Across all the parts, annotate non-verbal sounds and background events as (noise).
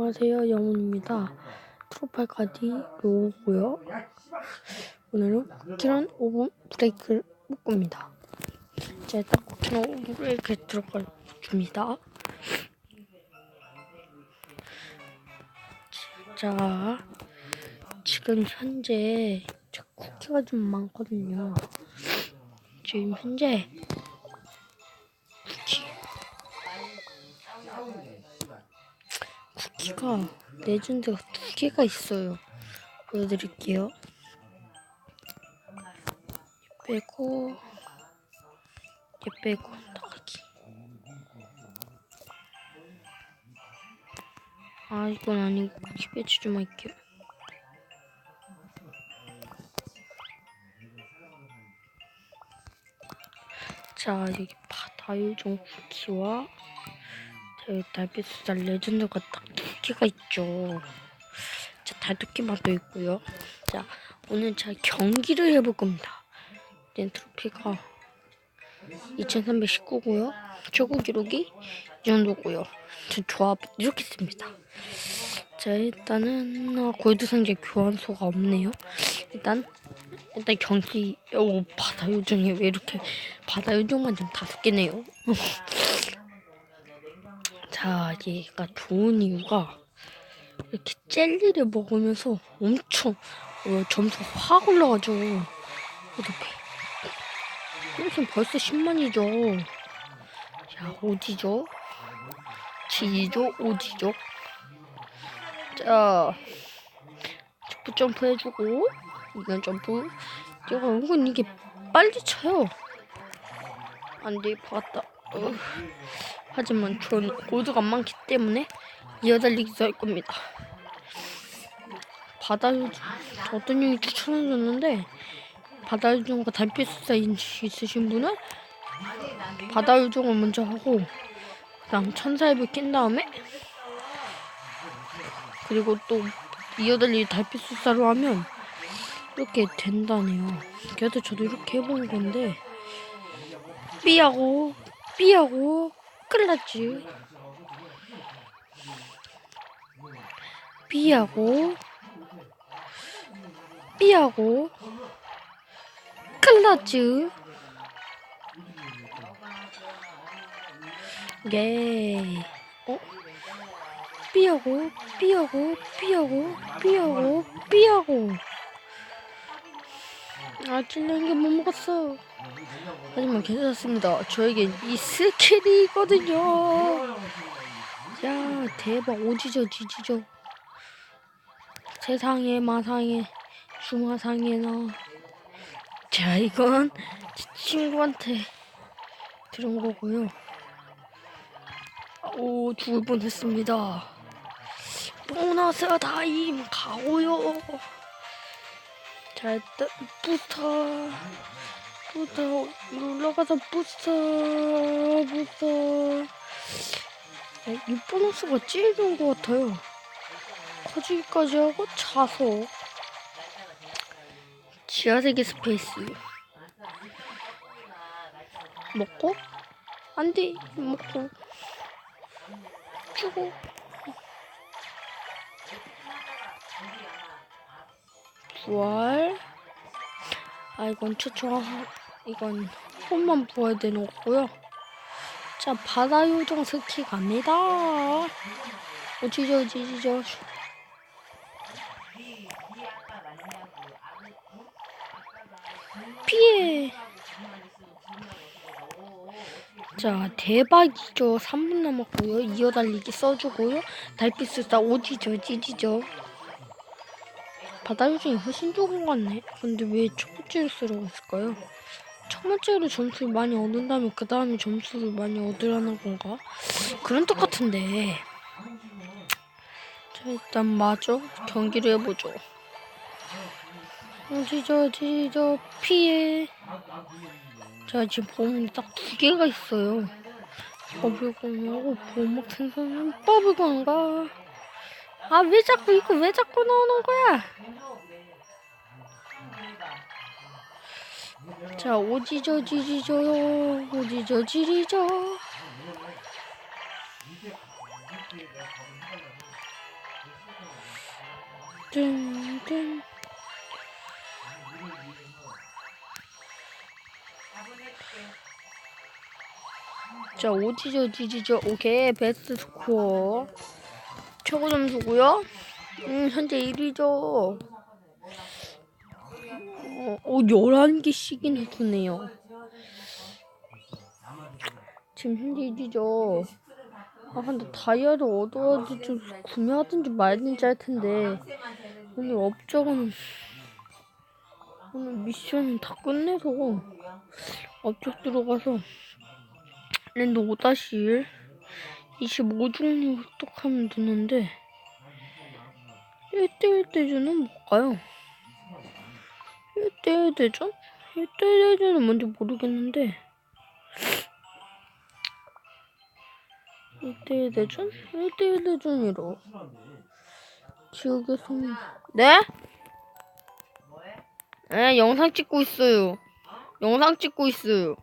안녕하세요 영훈입니다. 트로팔 카디 로고요. 오늘은 쿠키런 오븐 브레이크를 묶습니다. 자 일단 쿠키런 오븐 브레이크에 들어가 줍니다. 자 지금 현재 저 쿠키가 좀 많거든요. 지금 현재 쿠키가 레전드가 두 개가 있어요. 보여드릴게요. 얘 빼고 얘 빼고 나가기. 아 이건 아니고 쿠키 배치 좀 할게요. 자 여기 바다 요정 쿠키와 제 달빛 수달 레전드가 딱 두 개가 있죠. 자, 맛도 있고요. 자, 오늘 제가 경기를 해볼 겁니다. 네, 트로피가 2319고요. 최고 기록이 이 정도고요. 저 조합 이렇게 씁니다. 자, 일단은 어, 골드 상자 교환소가 없네요. 일단 일단 경기 오 바다 요정이 왜 이렇게 바다 요정만 좀 다섯 개네요. (laughs) 자, 얘가 좋은 이유가 이렇게 젤리를 먹으면서 엄청 어, 점수 확 올라가죠. 이렇게 벌써 10만이죠. 자, 오지죠? 지죠? 오지죠? 자, 점프 점프 해주고, 이건 점프. 얘가 은근 이게 빨리 쳐요. 안 돼, 박았다. 어. 하지만 전 골드가 안 많기 때문에 이어달리기도 할 겁니다. 바다 요정 어떤 형이 추천해줬는데 바다 요정과 달빛 수사 있으신 분은 바다 요정을 먼저 하고 그 다음 천사의 낀 다음에 그리고 또 이어달리기 달빛 수사로 하면 이렇게 된다네요. 그래도 저도 이렇게 해보는 건데 삐하고 삐하고 큰일났지. B하고 B하고 큰일났지. 예. 어? B하고 B하고 B하고 B하고 B하고 아 찔린 게못 먹었어. 하지만 괜찮습니다. 저에겐 이 스킬이 있거든요. 야 대박 오지죠 지지죠. 세상에 마상에 중화상에나 자 이건 제 친구한테 들은 거고요. 오 죽을 뻔했습니다. 보너스 다임 가고요. 자 일단 부터 부터 위로 올라가서 부스터 부스터. 이 보너스가 제일 좋은 것 같아요. 커지기까지 하고 차서. 지하세계 스페이스. 먹고 안돼 먹고. 주고. 부활. 아 이건 최초 이건 홈만 부어야 되는 거고요. 자 바다 요정 스키 갑니다. 어지저 어지저 피해. 자 대박이죠. 3분 남았고요. 이어달리기 써주고요. 달빛술사 오지저 지지죠. 바다 요정이 훨씬 좋은 것 같네. 근데 왜첫 번째를 쓰라고 했을까요? 첫 번째로 점수를 많이 얻는다면 그 다음에 점수를 많이 얻으라는 건가? 그런 뜻 같은데. 자 일단 마저 경기를 해보죠. 어디저 어디저 피해. 자 지금 보면 딱두 개가 있어요. 버블건하고 보막 생선 버블건가? 아 왜 자꾸 이거 왜 자꾸 나오는 거야? 자 오지저 지지저 오지저 지리저 뜬뜬. 자 오지죠. 오케이 베스트 스코어. 최고 점수고요. 음 현재 1위죠 어, 어 11개씩이나 주네요 지금 1위죠 아 근데 다이아를 얻어야지 좀 구매하든지 말든지 할 텐데 오늘 업적은 오늘 미션은 다 끝내서 업적 들어가서 랜드 5-1 25중립 획득하면 되는데 1대1 대전은 뭘까요? 1대1 대전? 1대1 대전은 뭔지 모르겠는데 1대1 대전? 1대1 대전이로 기억의 손 네? 네 영상 찍고 있어요 영상 찍고 있어요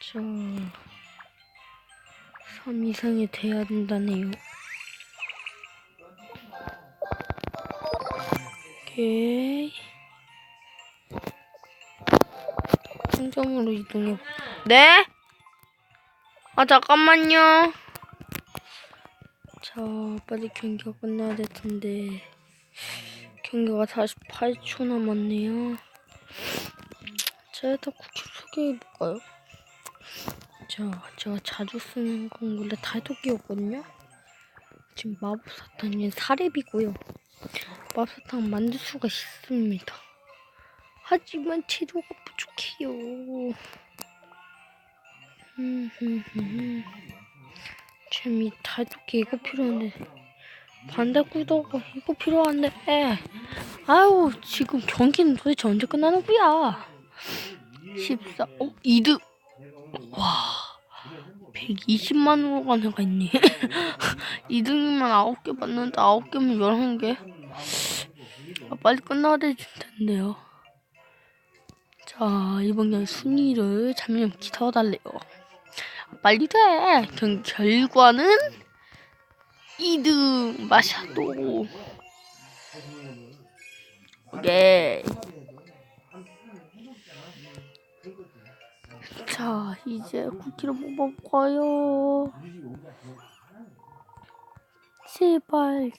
자, 3 이상이 돼야 된다네요. 오케이. 상점으로 이동해. 네? 아, 잠깐만요. 자, 빨리 경기가 끝나야 될 텐데. 경기가 48초 남았네요. 자, 일단 쿠키 소개해볼까요? 자, 제가 자주 쓰는 건 원래 달토끼였거든요. 지금 마법사탕이 사렙이고요. 마법사탕 만들 수가 있습니다. 하지만 재료가 부족해요. 흠흠흠. (laughs) 재미 달토끼 이거 필요한데 반대구도가 이거 필요한데 아유 지금 경기는 도대체 언제 끝나는 거야 14 어? 2등 와 120만으로 간 애가 있네 2등이면 9개 받는데 9개면 11개? 아, 빨리 끝나야 될 텐데요. 자 이번 경기 순위를 잠시 기다려달래요. 빨리 돼. 경, 결과는 2등 마샤도. 오케이 자, 이제 쿠키를 뽑아볼까요? 제발,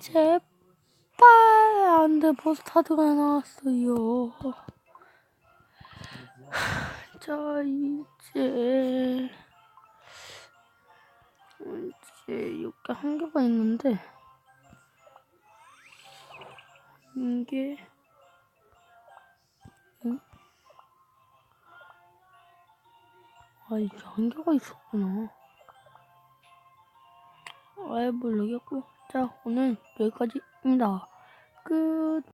제발, 안 돼, 다드가 나왔어요. 자, 이제, 이제 이렇게 한 개가 있는데, 이게, 아, 이게 한 개가 있었구나. 아이, 모르겠고. 자, 오늘 여기까지입니다. 끝.